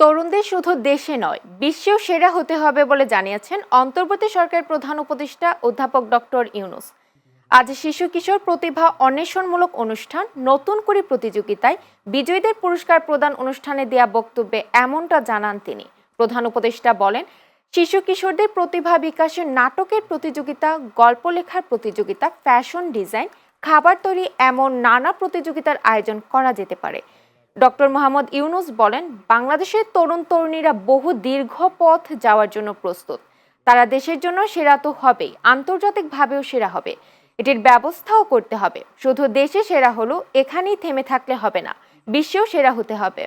তরুণদের শুধু দেশে নয়, বিশ্বেও সেরা হতে হবে বলে জানিয়েছেন অন্তর্বর্তী সরকারের প্রধান উপদেষ্টা অধ্যাপক ডক্টর ইউনুস। আজ শিশু কিশোর প্রতিভা অন্বেষণমূলক অনুষ্ঠান, নতুন করে প্রতিযোগিতায় বিজয়ীদের পুরস্কার প্রদান অনুষ্ঠানে দেয়া বক্তব্যে এমনটা জানান তিনি। প্রধান উপদেষ্টা বলেন, শিশু কিশোরদের প্রতিভা বিকাশের নাটকের প্রতিযোগিতা, গল্প লেখার প্রতিযোগিতা, ফ্যাশন ডিজাইন, খাবার তৈরি এমন নানা প্রতিযোগিতার আয়োজন করা যেতে পারে। ডক্টর মোহাম্মদ ইউনুস বলেন বাংলাদেশের তরুণ তরুণীরা বহু দীর্ঘ পথ যাওয়ার জন্য প্রস্তুত। তারা দেশের জন্য সেরা তো হবেই, আন্তর্জাতিকভাবেও সেরা হবে। এটির ব্যবস্থাও করতে হবে। শুধু দেশে সেরা হলো, এখানেই থেমে থাকলে হবে না, বিশ্বেও সেরা হতে হবে।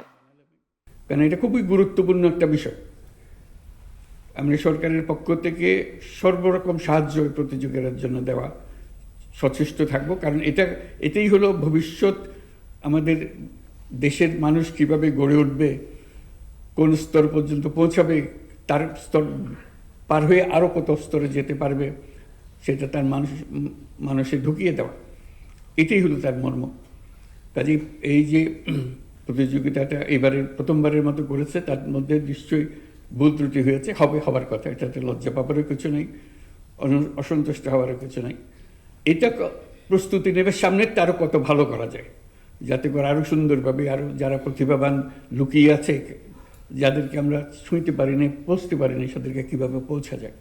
কারণ এটা খুবই গুরুত্বপূর্ণ একটা বিষয়। আমরা সরকারের পক্ষ থেকে সর্বরকম সাহায্য প্রতিযোগিতার জন্য দেওয়া সচেষ্ট থাকব। কারণ এটা, এটাই হলো ভবিষ্যৎ আমাদের দেশের মানুষ কীভাবে গড়ে উঠবে, কোন স্তর পর্যন্ত পৌঁছাবে, তার স্তর পার হয়ে আরও কত স্তরে যেতে পারবে, সেটা তার মানুষ, মানুষে ঢুকিয়ে দেওয়া। এটাই হলো তার মর্ম। কাজেই এই যে প্রতিযোগিতাটা এবারে প্রথমবারের মতো করেছে, তার মধ্যে নিশ্চয়ই ভুল ত্রুটি হয়েছে, হবে হবার কথা, এটাতে লজ্জা পাবারও কিছু নেই অসন্তুষ্ট হওয়ারও কিছু নেই। এটা প্রস্তুতি নেবে সামনেরটা তারও কত ভালো করা যায়। যাতে করে আরও সুন্দরভাবে আরও যারা প্রতিভাবান লুকিয়ে আছে, যাদেরকে আমরা শুনতে পারিনি পৌঁছতে পারিনি তাদেরকে কীভাবে পৌঁছা যায়?